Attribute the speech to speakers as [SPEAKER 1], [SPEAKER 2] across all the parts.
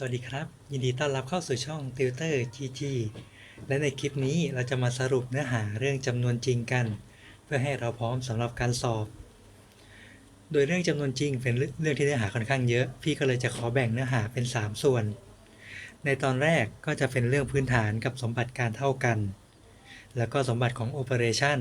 [SPEAKER 1] สวัสดีครับ ยินดีต้อนรับเข้าสู่ช่อง Tutor GG และในคลิปนี้เราจะมาสรุปเนื้อหาเรื่องจำนวนจริงกัน เพื่อให้เราพร้อมสำหรับการสอบ โดยเรื่องจำนวนจริงเป็นเรื่องที่เนื้อหาค่อนข้างเยอะ พี่ก็เลยจะขอแบ่งเนื้อหาเป็น 3 ส่วน ในตอนแรกก็จะเป็นเรื่องพื้นฐานกับสมบัติการเท่ากัน แล้วก็สมบัติของ Operation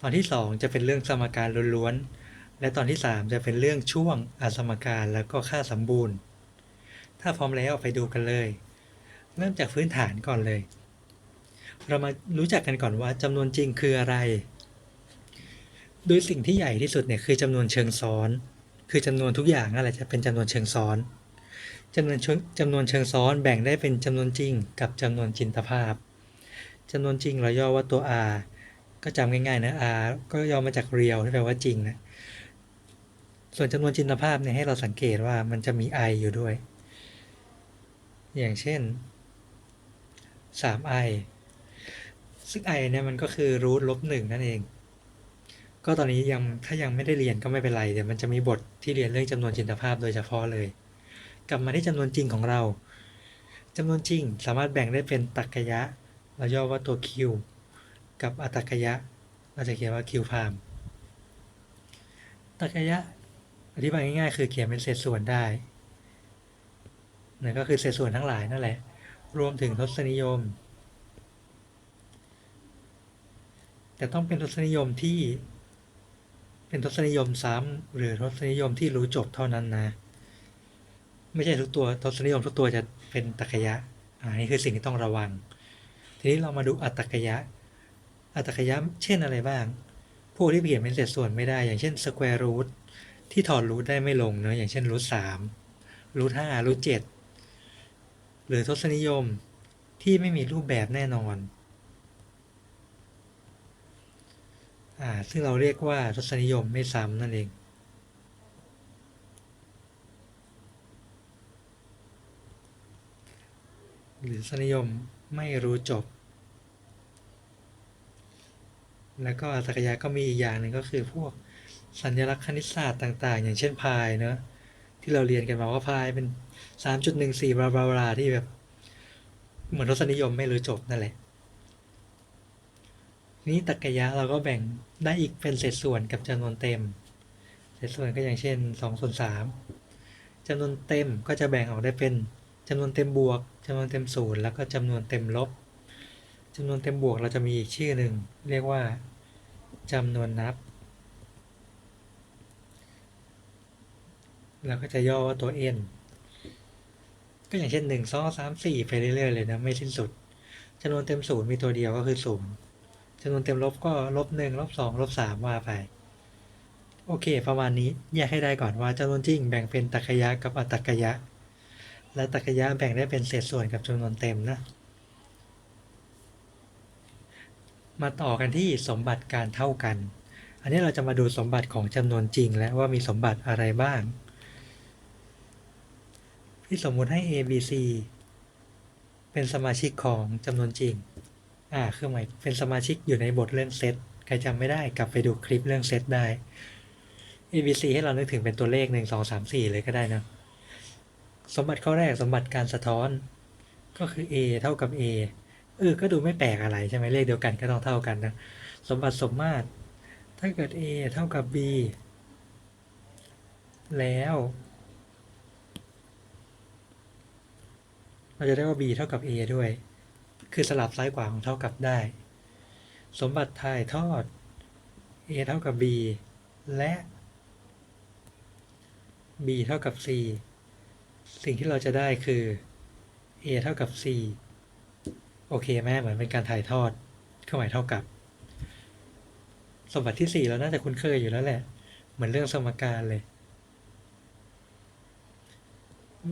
[SPEAKER 1] ตอนที่ 2 จะเป็นเรื่องสมการล้วนๆและตอนที่ 3 จะเป็นเรื่องช่วงอสมการแล้วก็ค่าสมบูรณ์ ถ้าพร้อมแล้วไปดูกันเลย เริ่มจากพื้นฐานก่อนเลย เรามารู้จักกันก่อนว่าจำนวนจริงคืออะไร โดยสิ่งที่ใหญ่ที่สุดเนี่ยคือจำนวนเชิงซ้อน คือจำนวนทุกอย่างนั่นแหละจะเป็นจำนวนเชิงซ้อนจำนวนจำนวนเชิงซ้อนแบ่งได้เป็นจำนวนจริงกับจำนวนจินตภาพจำนวนจริงเราย่อว่าตัว r ก็จำง่ายๆนะ r ก็ย่อมาจาก real ที่แปลว่าจริงนะ ส่วนจำนวนจินตภาพเนี่ยให้เราสังเกตว่ามันจะมี i อยู่ด้วย อย่างเช่น 3i ซึ่ง i เนี่ยมันก็คือรูทลบหนึ่งนั่นเอง ก็ตอนนี้ยังถ้ายังไม่ได้เรียนก็ไม่เป็นไร เดี๋ยวมันจะมีบทที่เรียนเรื่องจำนวนจินตภาพโดยเฉพาะเลย กลับมาที่จำนวนจริงของเราจำนวนจริงสามารถแบ่งได้เป็นตรรกยะ เราย่อว่าตัว q กับอตรรกะยะ เราจะเขียนว่า q พามตรรกยะ อธิบายง่ายๆ คือเขียนเป็นเศษส่วนได้ นั่นก็คือเศษส่วนทั้งหลายนั่นแหละ รวมถึงทศนิยม แต่ต้องเป็นทศนิยมที่ เป็นทศนิยมซ้ำหรือทศนิยมที่รู้จบเท่านั้นนะ ไม่ใช่ทุกตัวทศนิยมทุกตัวจะเป็นตรรกยะอ่านี่คือสิ่งที่ต้องระวัง ทีนี้เรามาดูอัตตรกยะ อัตตรกยะเช่นอะไรบ้าง พวกที่เขียนเป็นเศษส่วนไม่ได้ อย่างเช่น square root ที่ถอดรูทได้ไม่ลงเนอะอย่างเช่นรูทสามรูทห้ารูทเจ็ด รือทศนิยมที่ไม่มีรูปแบบแน่นอนอซึ่งเราเรียกว่าทศนิยมไม่ซ้ำนั่นเองหรือทศนิยมไม่รู้จบ แล้วก็อัตกยะก็มีอีกอย่างหนึ่งก็คือพวกสัญลักษณ์คณิตศาสตร์ต่าง ๆ อย่างเช่นพายเนอะ ที่เราเรียนกันมาว่าพายเป็น3.14บลาบลาบลาที่แบบ เหมือนทศนิยมไม่รู้จบนั่นแหละนี้ตรกยะเราก็แบ่งได้อีกเป็นเศษส่วนกับจำนวนเต็ม เศษส่วนก็อย่างเช่น2ส่วน3จำนวนเต็มก็จะแบ่งออกได้เป็นจำนวนเต็มบวกจำนวนเต็มศูนย์แล้วก็จำนวนเต็มลบจำนวนเต็มบวกเราจะมีอีกชื่อหนึ่งเรียกว่าจำนวนนับ แล้วก็จะย่อว่าตัว n ก็อย่างเช่นหนึ่งสองสามสี่ไปเรื่อยๆเลยนะไม่สิ้นสุดจำนวนเต็มศูนย์มีตัวเดียวก็คือศูนย์จำนวนเต็มลบก็ลบหนึ่งลบสองลบสามว่าไป โอเค ประมาณนี้แยกให้ได้ก่อนว่าจำนวนจริงแบ่งเป็นตรรกยะกับอัตตรกะยะ และตรรกยะแบ่งได้เป็นเศษส่วนกับจำนวนเต็มนะ มาต่อกันที่สมบัติการเท่ากัน อันนี้เราจะมาดูสมบัติของจำนวนจริงและว่ามีสมบัติอะไรบ้าง ที่สมมุติให้ a b c เป็นสมาชิกของจำนวนจริง อ่า คือหมายเป็นสมาชิกอยู่ในบทเรื่องเซต ใครจำไม่ได้กลับไปดูคลิปเรื่องเซตได้ a b c ให้เรานึกถึงเป็นตัวเลขหนึ่งสองสามสี่เลยก็ได้นะ สมบัติข้อแรกสมบัติการสะท้อน ก็คือ a เท่ากับ a เออ ก็ดูไม่แปลกอะไรใช่ไหมเลขเดียวกันก็ต้องเท่ากันนะ สมบัติสมมาตร ถ้าเกิด a เท่ากับ b แล้ว เราจะได้ว่า b เท่ากับ a ด้วย คือสลับซ้ายขวาของเท่ากับได้ สมบัติถ่ายทอด a เท่ากับ b และ b เท่ากับ c สิ่งที่เราจะได้คือ a เท่ากับ c โอเคแม่เหมือนเป็นการถ่ายทอดเครื่องหมายเท่ากับ สมบัติที่ 4 เราน่าจะคุ้นเคยอยู่แล้วแหละ เหมือนเรื่องสมการเลย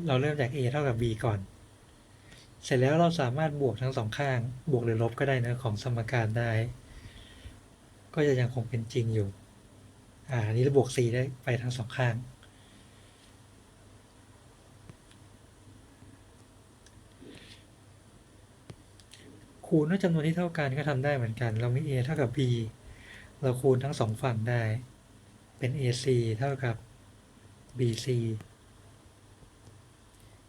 [SPEAKER 1] เราเริ่มจาก a เท่ากับ b ก่อน เสร็จแล้วเราสามารถบวกทั้งสองข้าง บวกหรือลบก็ได้นะของสมการได้ ก็จะยังคงเป็นจริงอยู่ อ่าอันนี้เราบวก c ได้ไปทั้งสองข้าง คูณด้วยจำนวนที่เท่ากันก็ทำได้เหมือนกัน เรามี a เท่ากับ b เราคูณทั้งสองฝั่งได้ เป็น ac เท่ากับ bc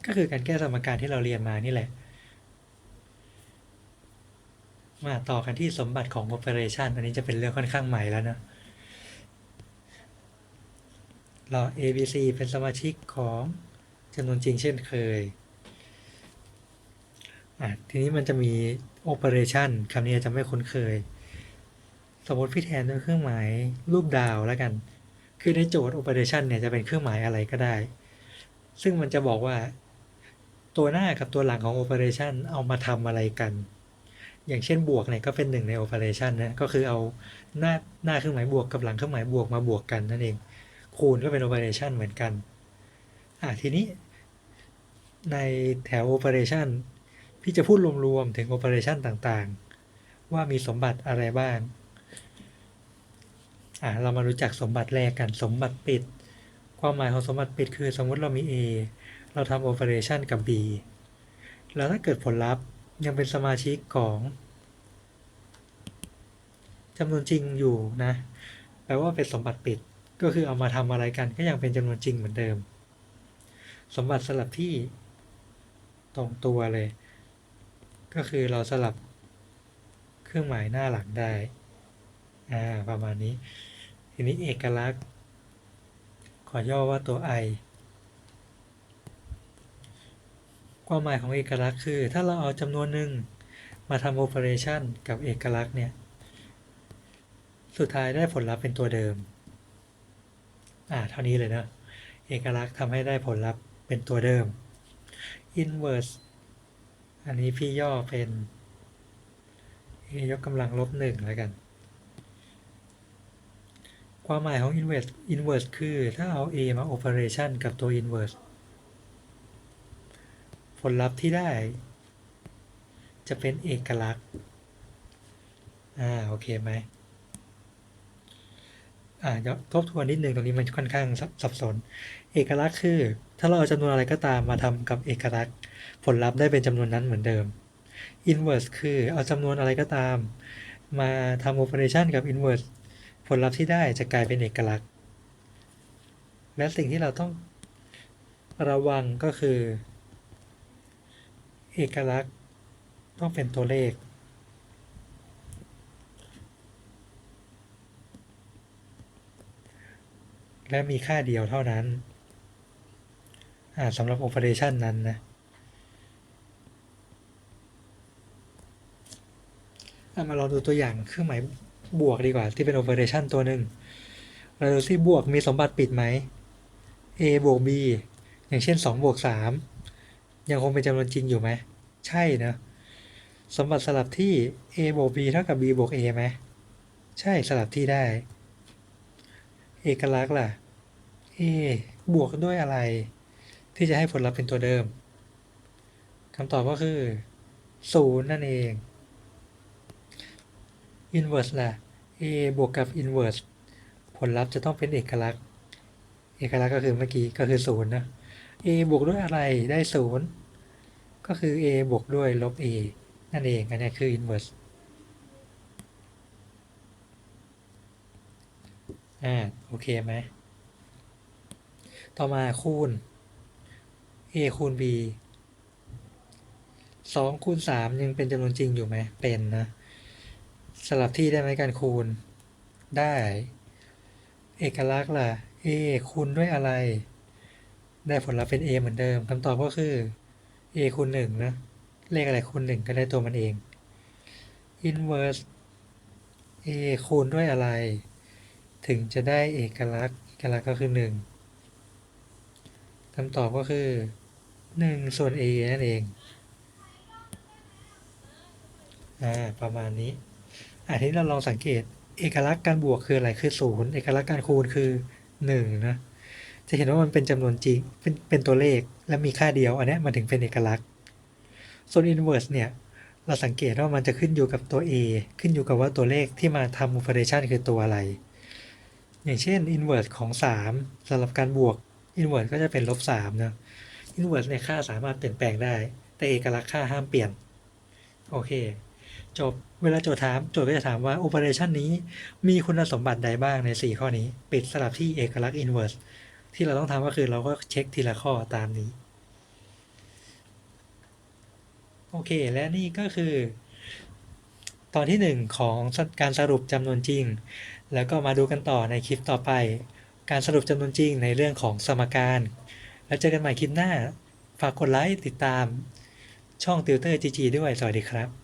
[SPEAKER 1] ก็คือการแก้สมการที่เราเรียนมานี่แหละ มาต่อกันที่สมบัติของ operation อันนี้จะเป็นเรื่องค่อนข้างใหม่แล้วนะเรา a b c เป็นสมาชิกของจำนวนจริงเช่นเคยอะทีนี้มันจะมี operation คำนี้จะไม่คุ้นเคย สมมติพี่แทนด้วยเครื่องหมายรูปดาวแล้วกัน คือในโจทย์ operation เนี่ยจะเป็นเครื่องหมายอะไรก็ได้ ซึ่งมันจะบอกว่า ตัวหน้ากับตัวหลังของ operation เอามาทำอะไรกัน อย่างเช่นบวกเนี่ยก็เป็นหนึ่งใน operation นะ ก็คือเอาหน้าหน้าเครื่องหมายบวกกับหลังเครื่องหมายบวกมาบวกกันนั่นเอง คูณก็เป็น operation เหมือนกัน อะทีนี้ ในแถว operation พี่จะพูดรวมๆถึง operation ต่างๆ ว่ามีสมบัติอะไรบ้าง อะเรามารู้จักสมบัติแรกกัน สมบัติปิด ความหมายของสมบัติปิดคือสมมติเรามี A เราทำ operation กับ B แล้วถ้าเกิดผลลัพธ์ ยังเป็นสมาชิกของจำนวนจริงอยู่นะแปลว่าเป็นสมบัติปิดก็คือเอามาทำอะไรกันก็ยังเป็นจำนวนจริงเหมือนเดิม สมบัติสลับที่ตรงตัวเลย ก็คือเราสลับเครื่องหมายหน้าหลังได้อ่าประมาณนี้ ทีนี้เอกลักษณ์ ขอย่อว่าตัว i ความหมายของเอกลักษณ์คือ ถ้าเราเอาจำนวนหนึ่งมาทำโอเปอเรชันกับเอกลักษณ์เนี่ย สุดท้ายได้ผลลัพธ์เป็นตัวเดิม อ่า เท่านี้เลยนะเอกลักษณ์ทำให้ได้ผลลัพธ์เป็นตัวเดิม inverse อันนี้พี่ย่อเป็น ยกกำลังลบหนึ่งแล้วกัน ความหมายของ inverse inverse คือถ้าเอา a มา operation กับตัว inverse ผลลัพธ์ที่ได้ จะเป็นเอกลักษณ์ อ่า โอเคไหมอ่าเดี๋ยวทบทวนนิดนึงตรงนี้มันค่อนข้างสับสน เอกลักษณ์คือ ถ้าเราเอาจำนวนอะไรก็ตามมาทำกับเอกลักษณ์ ผลลัพธ์ได้เป็นจำนวนนั้นเหมือนเดิม inverse คือเอาจำนวนอะไรก็ตาม มาทำ operation กับ inverse ผลลัพธ์ที่ได้จะกลายเป็นเอกลักษณ์ และสิ่งที่เราต้องระวังก็คือ เอกลักษณ์ต้องเป็นตัวเลข และมีค่าเดียวเท่านั้นสำหรับ operation นั้นนะอะมาลองดูตัวอย่างเครื่องหมายบวกดีกว่า ที่เป็น operation ตัวหนึ่งเราดูซิบวกมีสมบัติปิดไหม a บวก b อย่างเช่น 2 บวก 3 ยังคงเป็นจำนวนจริงอยู่ไหม ใช่นะสมบัติสลับที่ a บวก b เท่ากับ b บวก a ไหม ใช่สลับที่ได้ เอกลักษณ์ล่ะ a บวกด้วยอะไร ที่จะให้ผลลัพธ์เป็นตัวเดิมคำตอบก็คือ0นั่นเอง inverse ล่ะ a บวกกับ inverse ผลลัพธ์จะต้องเป็นเอกลักษณ์ เอกลักษณ์ก็คือเมื่อกี้ก็คือ0นะ a บวกด้วยอะไรได้0ก็คือ a บวกด้วยลบ a นั่นเองอันนี้คือ inverse อ่าโอเคไหม ต่อมาคูณ a คูณ b 2คูณ3ยังเป็นจำนวนจริงอยู่ไหม เป็นนะ สลับที่ได้ไหมการคูณ ได้ เอกลักษณ์ล่ะ a คูณด้วยอะไร ได้ผลลัพธ์เป็น a เหมือนเดิมคำตอบก็คือ a คูณ1นะเลขอะไรคูณ1ก็ได้ตัวมันเอง inverse a คูณด้วยอะไร ถึงจะได้เอกลักษณ์เอกลักษณ์ก็คือ 1คำตอบก็คือ 1 ส่วน a นั่นเองอ่าประมาณนี้อันนี้เราลองสังเกต เอกลักษณ์การบวกคืออะไรคือศูนย์เอกลักษณ์การคูณคือหนึ่งนะ จะเห็นว่ามันเป็นจำนวนจริงเป็นเป็นตัวเลขและมีค่าเดียว อันนี้มันถึงเป็นเอกลักษณ์ ส่วน inverse เนี่ย เราสังเกตว่ามันจะขึ้นอยู่กับตัว a ขึ้นอยู่กับว่าตัวเลขที่มาทำ operation คือตัวอะไร อย่างเช่น inverse ของ 3สำหรับการบวก inverse ก็จะเป็นลบ3นะ inverse ในค่าสามารถเปลี่ยนแปลงได้ แต่เอกลักษณ์ค่าห้ามเปลี่ยน โอเค จบ เวลาโจทย์ถาม โจทย์ก็จะถามว่า operation นี้มีคุณสมบัติใดบ้างใน 4 ข้อนี้ ปิดสลับที่เอกลักษณ์ inverse ที่เราต้องทำก็คือเราก็เช็คทีละข้อตามนี้ โอเค และนี่ก็คือ ตอนที่หนึ่งของการสรุปจำนวนจริง แล้วก็มาดูกันต่อในคลิปต่อไป การสรุปจำนวนจริงในเรื่องของสมการ แล้วเจอกันใหม่คลิปหน้า ฝากกดไลค์ติดตามช่องติวเตอร์จีจีด้วย สวัสดีครับ